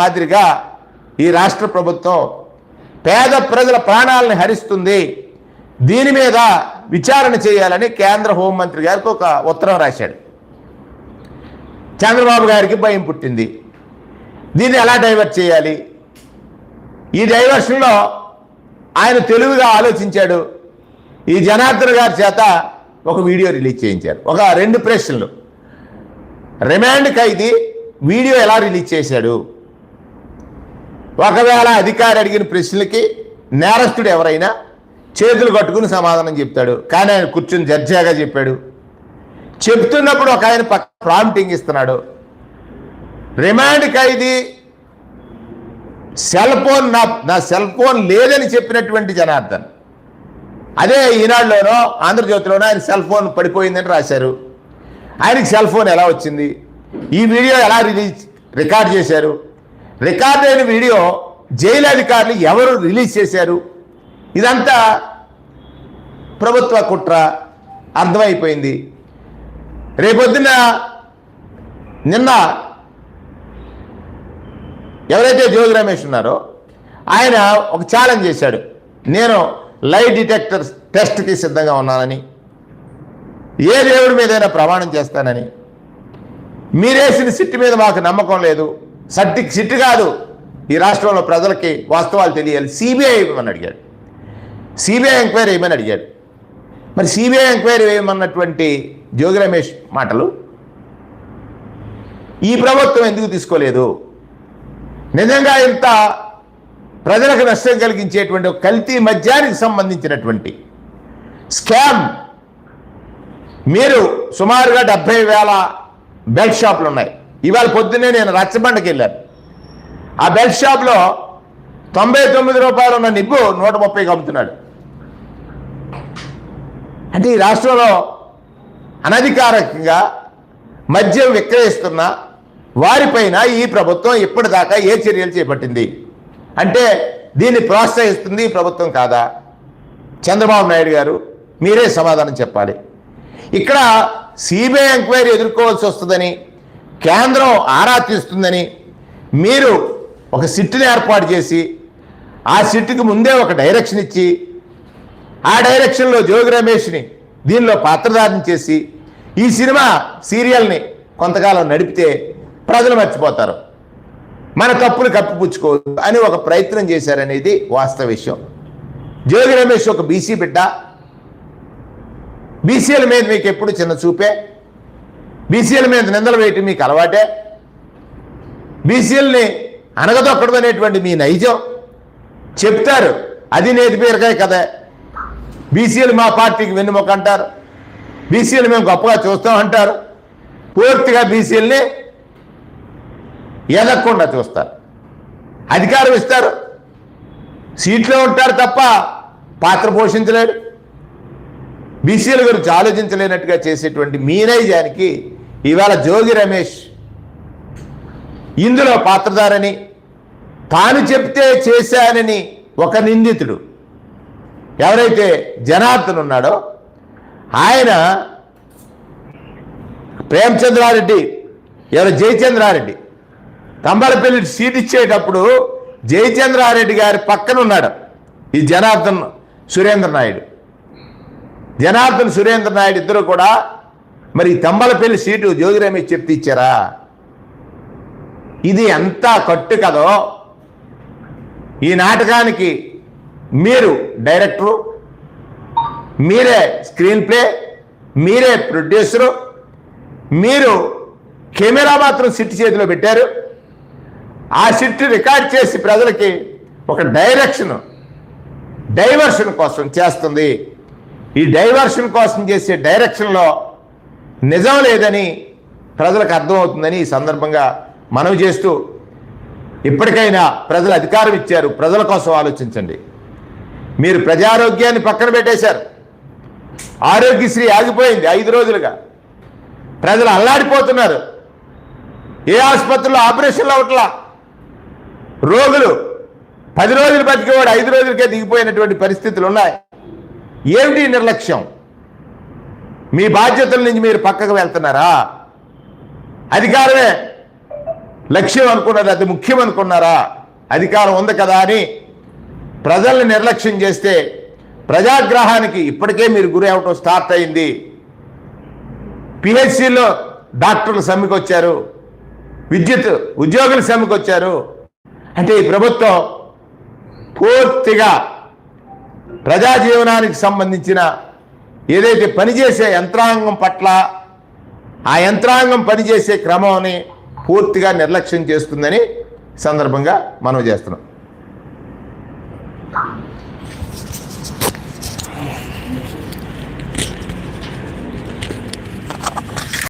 మాదిరిగా ఈ రాష్ట్ర ప్రభుత్వం పేద ప్రజల ప్రాణాలను హరిస్తుంది. దీని మీద విచారణ చేయాలని కేంద్ర హోంమంత్రి గారికి ఒక ఉత్తరం రాశాడు. చంద్రబాబు గారికి భయం పుట్టింది. దీన్ని ఎలా డైవర్ట్ చేయాలి? ఈ డైవర్షన్లో ఆయన తెలివిగా ఆలోచించాడు. ఈ జనార్దన్ గారి చేత ఒక వీడియో రిలీజ్ చేయించారు. ఒక రెండు ప్రశ్నలు. రిమాండ్ ఖైదీ వీడియో ఎలా రిలీజ్ చేశాడు? ఒకవేళ అధికారి అడిగిన ప్రశ్నలకి నేరస్తుడు ఎవరైనా చేతులు కట్టుకుని సమాధానం చెప్తాడు. కానీ ఆయన కూర్చుని జడ్జాగా చెప్పాడు. చెప్తున్నప్పుడు ఒక ఆయన పక్క ప్రాంప్టింగ్ ఇస్తున్నాడు. రిమాండ్ ఖైదీ సెల్ ఫోన్ నా నా సెల్ ఫోన్ లేదని చెప్పినటువంటి జనార్దన్. అదే ఈనాడులోనో ఆంధ్రజ్యోతిలోనో ఆయన సెల్ ఫోన్ పడిపోయిందని రాశారు. ఆయనకి సెల్ ఫోన్ ఎలా వచ్చింది? ఈ వీడియో ఎలా రిలీజ్ రికార్డ్ చేశారు? రికార్డ్ అయిన వీడియో జైలు అధికారులు ఎవరు రిలీజ్ చేశారు? ఇదంతా ప్రభుత్వ కుట్ర అర్థమైపోయింది. రేపొద్దున నిన్న ఎవరైతే జోగి రమేష్ ఉన్నారో ఆయన ఒక ఛాలెంజ్ చేశాడు. నేను లై డిటెక్టర్ టెస్ట్కి సిద్ధంగా ఉన్నానని ఏ దేవుడి మీదైనా ప్రమాణం చేస్తానని. మీరేసిన సిట్టు మీద మాకు నమ్మకం లేదు. సట్టి సిట్టు కాదు. ఈ రాష్ట్రంలో ప్రజలకి వాస్తవాలు తెలియాలి. సిబిఐ ఇవ్వమని అడిగాడు? సిబిఐ ఎంక్వైరీ వేయమని అడిగాడు? మరి సిబిఐ ఎంక్వైరీ వేయమన్నటువంటి జోగి రమేష్ మాటలు? ఈ ప్రభుత్వం ఎందుకు తీసుకోలేదు? నిజంగా ఇంత ప్రజలకు నష్టం కలిగించేటువంటి కల్తీ మద్యానికి సంబంధించినటువంటి స్కామ్. మీరు సుమారుగా డెబ్బై వేల బెల్ట్ షాపులు ఉన్నాయి. ఇవాళ పొద్దున్నే నేను రచ్చబండకి వెళ్ళాను. ఆ బెల్ట్ షాప్లో తొంభై తొమ్మిది రూపాయలు ఉన్న నిబ్బు నూట ముప్పైకి అమ్ముతున్నాడు అంటే ఈ రాష్ట్రంలో అనధికారికంగా మద్యం విక్రయిస్తున్న వారిపైన ఈ ప్రభుత్వం ఇప్పటిదాకా ఏ చర్యలు చేపట్టింది? అంటే దీన్ని ప్రోత్సహిస్తుంది ప్రభుత్వం కాదా? చంద్రబాబు నాయుడు గారు మీరే సమాధానం చెప్పాలి. ఇక్కడ సిబిఐ ఎంక్వైరీ ఎదుర్కోవాల్సి వస్తుందని కేంద్రం ఆరా తీస్తుందని మీరు ఒక సిట్టుని ఏర్పాటు చేసి ఆ సిట్కి ముందే ఒక డైరెక్షన్ ఇచ్చి ఆ డైరెక్షన్లో జోగి రమేష్ని దీనిలో పాత్రధారణ చేసి ఈ సినిమా సీరియల్ని కొంతకాలం నడిపితే ప్రజలు మర్చిపోతారు. మన తప్పులు కప్పిపుచ్చుకోవద్దు అని ఒక ప్రయత్నం చేశారనేది వాస్తవ విషయం. జోగి రమేష్ ఒక బీసీ బిడ్డ. బీసీల మీద మీకు ఎప్పుడు చిన్న చూపే? బీసీఎల్ మీద నిందలు వేయటం మీకు అలవాటే? బీసీఎల్ని అనగదొక్కడం అనేటువంటి మీ నైజం? చెప్తారు అది నేతి పేరుకాయ కదా. బీసీఎల్ మా పార్టీకి వెన్నుమొక్క అంటారు. బీసీఎల్ మేము గొప్పగా చూస్తాం అంటారు. పూర్తిగా బీసీఎల్ని ఎదగకుండా చూస్తారు. అధికారం ఇస్తారు. సీట్లో ఉంటారు తప్ప పాత్ర పోషించలేడు బీసీల గురించి ఆలోచించలేనట్టుగా చేసేటువంటి మీ నైజానికి ఇవాళ జోగి రమేష్ ఇందులో పాత్రధారని తాను చెప్తే చేశానని ఒక నిందితుడు. ఎవరైతే జనార్దన్ ఉన్నాడో ఆయన ప్రేమచంద్రారెడ్డి ఎవరు జయచంద్రారెడ్డి తంబలపల్లి సీట్ ఇచ్చేటప్పుడు జయచంద్రారెడ్డి గారి పక్కన ఉన్నాడు ఈ జనార్దన్ సురేంద్ర నాయుడు జనార్దన్ సురేంద్ర నాయుడు ఇద్దరు కూడా మరి ఈ తంబలపల్లి సీటు జోగి రమేష్ చెప్తే ఇచ్చారా? ఇది ఎంత కట్టు కదో? ఈ నాటకానికి మీరు డైరెక్టరు మీరే స్క్రీన్ ప్లే మీరే ప్రొడ్యూసరు మీరు కెమెరా మాత్రం సిట్ చేతిలో పెట్టారు. ఆ సిట్ రికార్డ్ చేసి ప్రజలకి ఒక డైరెక్షన్ డైవర్షన్ కోసం చేస్తుంది. ఈ డైవర్షన్ కోసం చేసే డైరెక్షన్లో నిజం లేదని ప్రజలకు అర్థమవుతుందని ఈ సందర్భంగా మనవి చేస్తూ ఇప్పటికైనా ప్రజలు అధికారం ఇచ్చారు. ప్రజల కోసం ఆలోచించండి. మీరు ప్రజారోగ్యాన్ని పక్కన పెట్టేశారు. ఆరోగ్యశ్రీ ఆగిపోయింది ఐదు రోజులుగా. ప్రజలు అల్లాడిపోతున్నారు. ఏ ఆసుపత్రిలో ఆపరేషన్లు అవట్లా రోగులు పది రోజులు బతికేవాడు ఐదు రోజులకే దిగిపోయినటువంటి పరిస్థితులు ఉన్నాయి. ఏమిటి నిర్లక్ష్యం? మీ బాధ్యతల నుంచి మీరు పక్కకు వెళ్తున్నారా? అధికారమే. లక్ష్యం అనుకున్నది అది ముఖ్యం అనుకున్నారా? అధికారం ఉంది కదా అని ప్రజల్ని నిర్లక్ష్యం చేస్తే ప్రజాగ్రహానికి ఇప్పటికే మీరు గురి అవటం స్టార్ట్ అయింది. పిహెచ్సిలో డాక్టర్లు సమ్మెకొచ్చారు. విద్యుత్ ఉద్యోగులు సమ్మెకొచ్చారు. అంటే ఈ ప్రభుత్వం పూర్తిగా ప్రజాజీవనానికి సంబంధించిన ఏదైతే పనిచేసే యంత్రాంగం పట్ల ఆ యంత్రాంగం పనిచేసే క్రమాన్ని పూర్తిగా నిర్లక్ష్యం చేస్తుందని సందర్భంగా మనం చేస్తున్నాం.